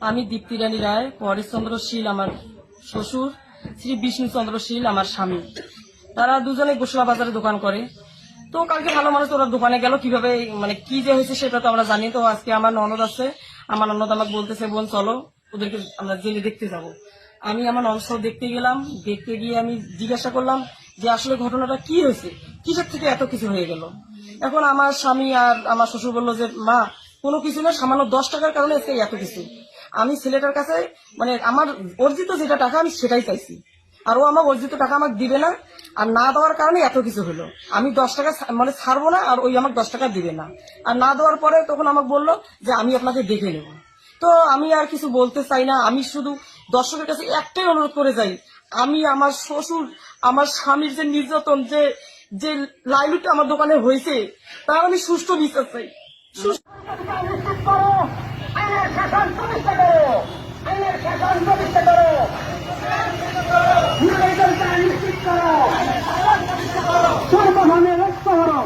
আমি দীপ্তি রানী রায়, পরেশচন্দ্র শীল আমার শ্বশুর, শ্রী বিষ্ণুচন্দ্র শীল আমার স্বামী। তারা দুজনে গোসলা বাজারে দোকান করে। তো কালকে ভালো মানুষ ওরা দোকানে গেল, কীভাবে মানে কি যে হয়েছে সেটা তো আমরা জানি। তো আজকে আমার ননদ আছে। আমার ননদ আমাকে বলতেছে, বোন, চলো, ওদেরকে আমরা জেলে দেখতে যাব। আমি আমার ননদ দেখতে গেলাম। দেখতে গিয়ে আমি জিজ্ঞাসা করলাম যে, আসলে ঘটনাটা কি হয়েছে? কিসের থেকে এত কিছু হয়ে গেল? এখন আমার স্বামী আর আমার শ্বশুর বলল যে, মা কোনো কিছু না, সামান্য দশ টাকার কারণে আজকে এত কিছু আমি ছেলেটার কাছে মানে আমার অর্জিত যেটা টাকা, আমি সেটাই চাইছি। আর ও আমার অর্জিত টাকা আমার দিবে না, আর না দেওয়ার কারণে এত কিছু হলো। আমি দশ টাকা মানে ছাড়বো না, আর ওই আমাকে দশ টাকা দিবে না। আর না দেওয়ার পরে তখন আমাকে বলল যে, আমি আপনাকে দেখে নেব। তো আমি আর কিছু বলতে চাই না। আমি শুধু দর্শকের কাছে একটাই অনুরোধ করে যাই, আমি আমার শ্বশুর, আমার স্বামীর যে নির্যাতন, যে যে লাইলুটা আমার দোকানে হয়েছে, তার আমি সুষ্ঠু বিচার চাই। সুষ্ঠু সুশৃঙ্খলা নিশ্চিত করো আইনের শাসন প্রতিষ্ঠা করো আইনের শাসন প্রতিষ্ঠা করো রক্ত করো